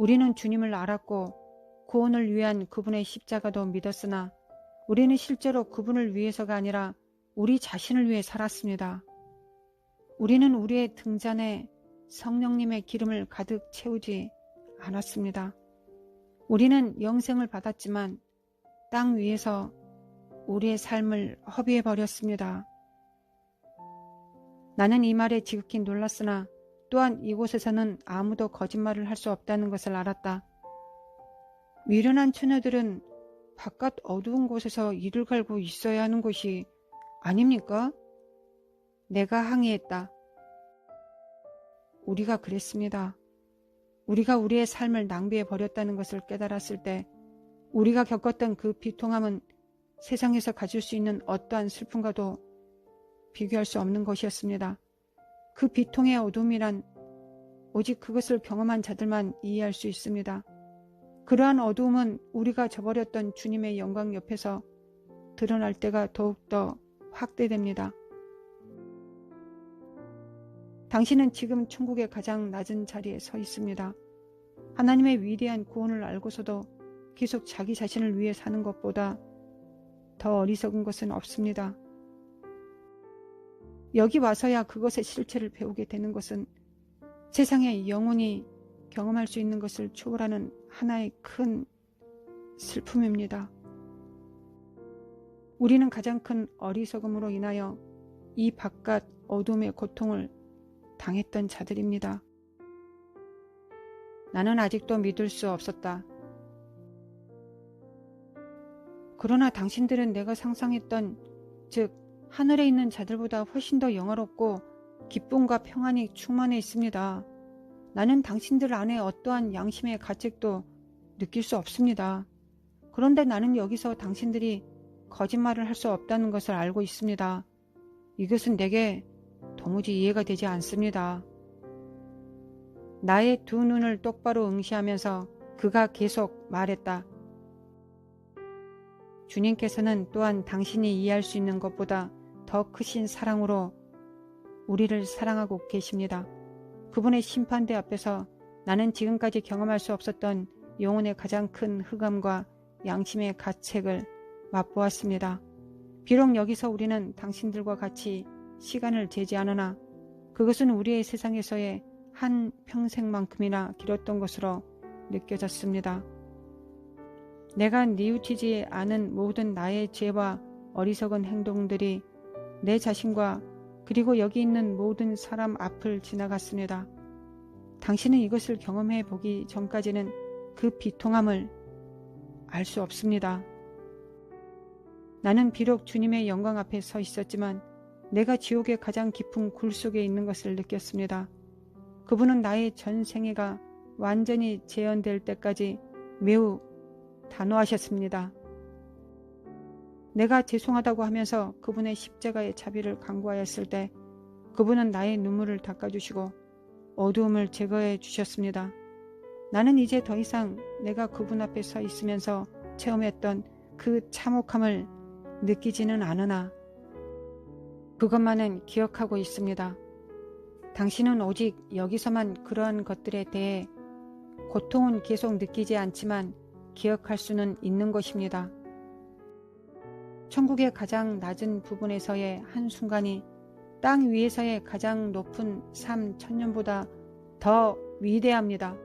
우리는 주님을 알았고 구원을 위한 그분의 십자가도 믿었으나 우리는 실제로 그분을 위해서가 아니라 우리 자신을 위해 살았습니다. 우리는 우리의 등잔에 성령님의 기름을 가득 채우지 않았습니다. 우리는 영생을 받았지만 땅 위에서 우리의 삶을 허비해 버렸습니다. 나는 이 말에 지극히 놀랐으나 또한 이곳에서는 아무도 거짓말을 할 수 없다는 것을 알았다. 미련한 처녀들은 바깥 어두운 곳에서 이를 갈고 있어야 하는 것이 아닙니까? 내가 항의했다. 우리가 그랬습니다. 우리가 우리의 삶을 낭비해 버렸다는 것을 깨달았을 때 우리가 겪었던 그 비통함은 세상에서 가질 수 있는 어떠한 슬픔과도 비교할 수 없는 것이었습니다. 그 비통의 어둠이란 오직 그것을 경험한 자들만 이해할 수 있습니다. 그러한 어두움은 우리가 저버렸던 주님의 영광 옆에서 드러날 때가 더욱더 확대됩니다. 당신은 지금 천국의 가장 낮은 자리에 서 있습니다. 하나님의 위대한 구원을 알고서도 계속 자기 자신을 위해 사는 것보다 더 어리석은 것은 없습니다. 여기 와서야 그것의 실체를 배우게 되는 것은 세상에 영원히 경험할 수 있는 것을 초월하는 하나의 큰 슬픔입니다. 우리는 가장 큰 어리석음으로 인하여 이 바깥 어둠의 고통을 당했던 자들입니다. 나는 아직도 믿을 수 없었다. 그러나 당신들은 내가 상상했던, 즉, 하늘에 있는 자들보다 훨씬 더 영화롭고 기쁨과 평안이 충만해 있습니다. 나는 당신들 안에 어떠한 양심의 가책도 느낄 수 없습니다. 그런데 나는 여기서 당신들이 거짓말을 할 수 없다는 것을 알고 있습니다. 이것은 내게 도무지 이해가 되지 않습니다. 나의 두 눈을 똑바로 응시하면서 그가 계속 말했다. 주님께서는 또한 당신이 이해할 수 있는 것보다 더 크신 사랑으로 우리를 사랑하고 계십니다. 그분의 심판대 앞에서 나는 지금까지 경험할 수 없었던 영혼의 가장 큰 흑암과 양심의 가책을 맛보았습니다. 비록 여기서 우리는 당신들과 같이 시간을 재지 않으나 그것은 우리의 세상에서의 한 평생만큼이나 길었던 것으로 느껴졌습니다. 내가 뉘우치지 않은 모든 나의 죄와 어리석은 행동들이 내 자신과 그리고 여기 있는 모든 사람 앞을 지나갔습니다. 당신은 이것을 경험해 보기 전까지는 그 비통함을 알 수 없습니다. 나는 비록 주님의 영광 앞에 서 있었지만 내가 지옥의 가장 깊은 굴 속에 있는 것을 느꼈습니다. 그분은 나의 전 생애가 완전히 재현될 때까지 매우 단호하셨습니다. 내가 죄송하다고 하면서 그분의 십자가의 자비를 강구하였을 때 그분은 나의 눈물을 닦아주시고 어두움을 제거해 주셨습니다. 나는 이제 더 이상 내가 그분 앞에 서 있으면서 체험했던 그 참혹함을 느끼지는 않으나 그것만은 기억하고 있습니다. 당신은 오직 여기서만 그러한 것들에 대해 고통은 계속 느끼지 않지만 기억할 수는 있는 것입니다. 천국의 가장 낮은 부분에서의 한순간이 땅 위에서의 가장 높은 삶 천년보다 더 위대합니다.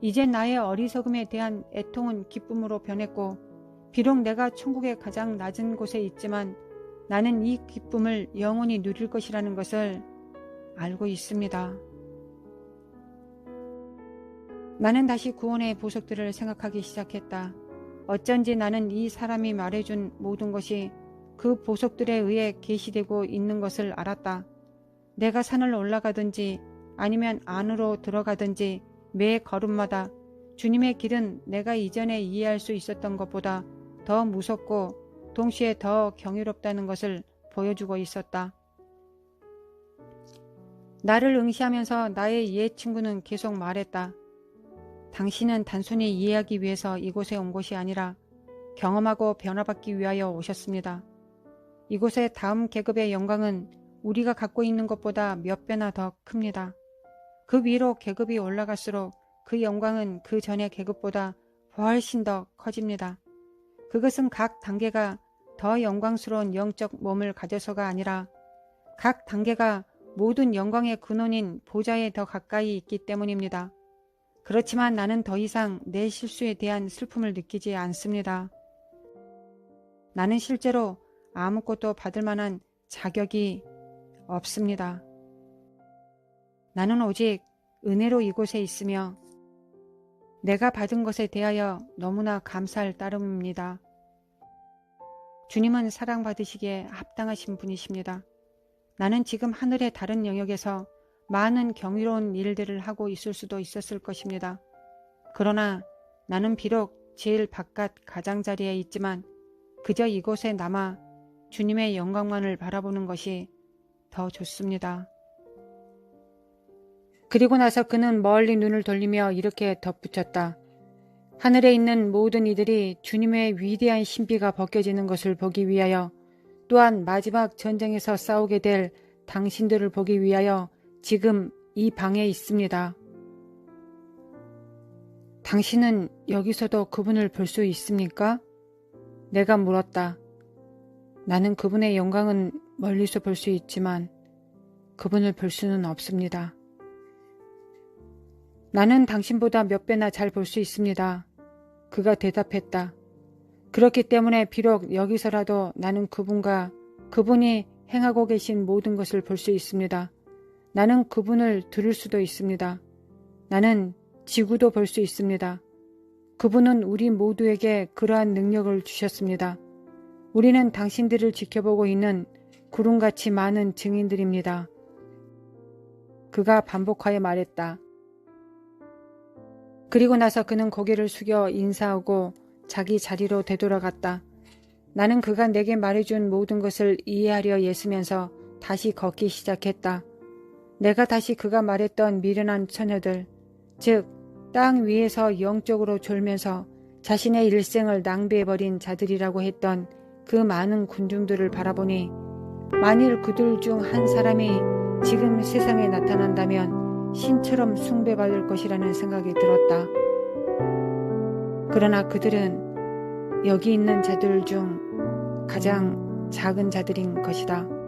이제 나의 어리석음에 대한 애통은 기쁨으로 변했고, 비록 내가 천국의 가장 낮은 곳에 있지만 나는 이 기쁨을 영원히 누릴 것이라는 것을 알고 있습니다. 나는 다시 구원의 보석들을 생각하기 시작했다. 어쩐지 나는 이 사람이 말해준 모든 것이 그 보석들에 의해 계시되고 있는 것을 알았다. 내가 산을 올라가든지 아니면 안으로 들어가든지 매 걸음마다 주님의 길은 내가 이전에 이해할 수 있었던 것보다 더 무섭고 동시에 더 경이롭다는 것을 보여주고 있었다. 나를 응시하면서 나의 옛 친구는 계속 말했다. 당신은 단순히 이해하기 위해서 이곳에 온 것이 아니라 경험하고 변화받기 위하여 오셨습니다. 이곳의 다음 계급의 영광은 우리가 갖고 있는 것보다 몇 배나 더 큽니다. 그 위로 계급이 올라갈수록 그 영광은 그 전의 계급보다 훨씬 더 커집니다. 그것은 각 단계가 더 영광스러운 영적 몸을 가져서가 아니라 각 단계가 모든 영광의 근원인 보좌에 더 가까이 있기 때문입니다. 그렇지만 나는 더 이상 내 실수에 대한 슬픔을 느끼지 않습니다. 나는 실제로 아무것도 받을 만한 자격이 없습니다. 나는 오직 은혜로 이곳에 있으며 내가 받은 것에 대하여 너무나 감사할 따름입니다. 주님은 사랑받으시기에 합당하신 분이십니다. 나는 지금 하늘의 다른 영역에서 많은 경이로운 일들을 하고 있을 수도 있었을 것입니다. 그러나 나는 비록 제일 바깥 가장자리에 있지만 그저 이곳에 남아 주님의 영광만을 바라보는 것이 더 좋습니다. 그리고 나서 그는 멀리 눈을 돌리며 이렇게 덧붙였다. 하늘에 있는 모든 이들이 주님의 위대한 신비가 벗겨지는 것을 보기 위하여 또한 마지막 전쟁에서 싸우게 될 당신들을 보기 위하여 지금 이 방에 있습니다. 당신은 여기서도 그분을 볼 수 있습니까? 내가 물었다. 나는 그분의 영광은 멀리서 볼 수 있지만 그분을 볼 수는 없습니다. 나는 당신보다 몇 배나 잘 볼 수 있습니다. 그가 대답했다. 그렇기 때문에 비록 여기서라도 나는 그분과 그분이 행하고 계신 모든 것을 볼 수 있습니다. 나는 그분을 들을 수도 있습니다. 나는 지구도 볼 수 있습니다. 그분은 우리 모두에게 그러한 능력을 주셨습니다. 우리는 당신들을 지켜보고 있는 구름같이 많은 증인들입니다. 그가 반복하여 말했다. 그리고 나서 그는 고개를 숙여 인사하고 자기 자리로 되돌아갔다. 나는 그가 내게 말해준 모든 것을 이해하려 애쓰면서 다시 걷기 시작했다. 내가 다시 그가 말했던 미련한 처녀들, 즉, 땅 위에서 영적으로 졸면서 자신의 일생을 낭비해버린 자들이라고 했던 그 많은 군중들을 바라보니 만일 그들 중 한 사람이 지금 세상에 나타난다면 신처럼 숭배받을 것이라는 생각이 들었다. 그러나 그들은 여기 있는 자들 중 가장 작은 자들인 것이다.